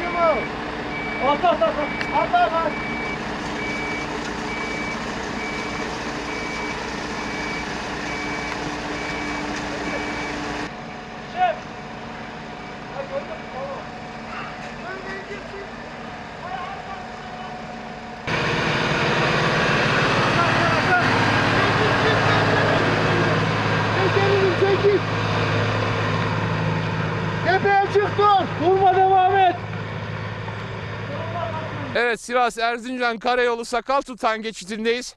At at at. At at at. Şef. Ha gördün mü? Tamam. Tekerini çekil. Tepeye çık dur. Durma devam et. Evet Sivas Erzincan Karayolu Sakal Tutan geçitindeyiz.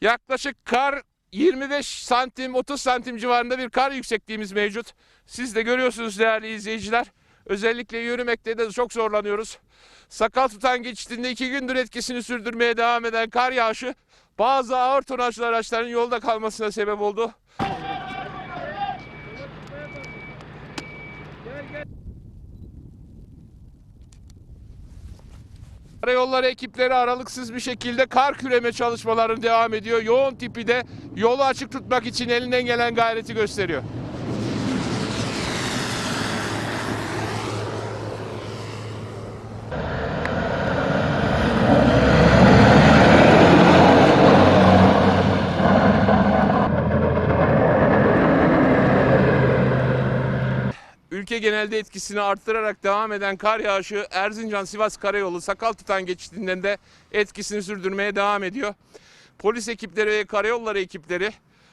Yaklaşık kar 25 santim 30 santim civarında bir kar yüksekliğimiz mevcut. Siz de görüyorsunuz değerli izleyiciler. Özellikle yürümekte de çok zorlanıyoruz. Sakal Tutan geçitinde iki gündür etkisini sürdürmeye devam eden kar yağışı bazı ağır tonajlı araçların yolda kalmasına sebep oldu. Karayolları ekipleri aralıksız bir şekilde kar küreme çalışmalarını devam ediyor. Yoğun tipi de yolu açık tutmak için elinden gelen gayreti gösteriyor. Ülke genelde etkisini arttırarak devam eden kar yağışı Erzincan-Sivas Karayolu sakal tutan geçitinden de etkisini sürdürmeye devam ediyor. Polis ekipleri ve karayolları ekipleri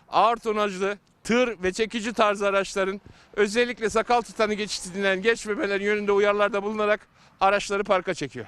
ağır tonajlı tır ve çekici tarzı araçların özellikle sakal tutanı geçitinden geçmemeleri yönünde uyarılarda bulunarak araçları parka çekiyor.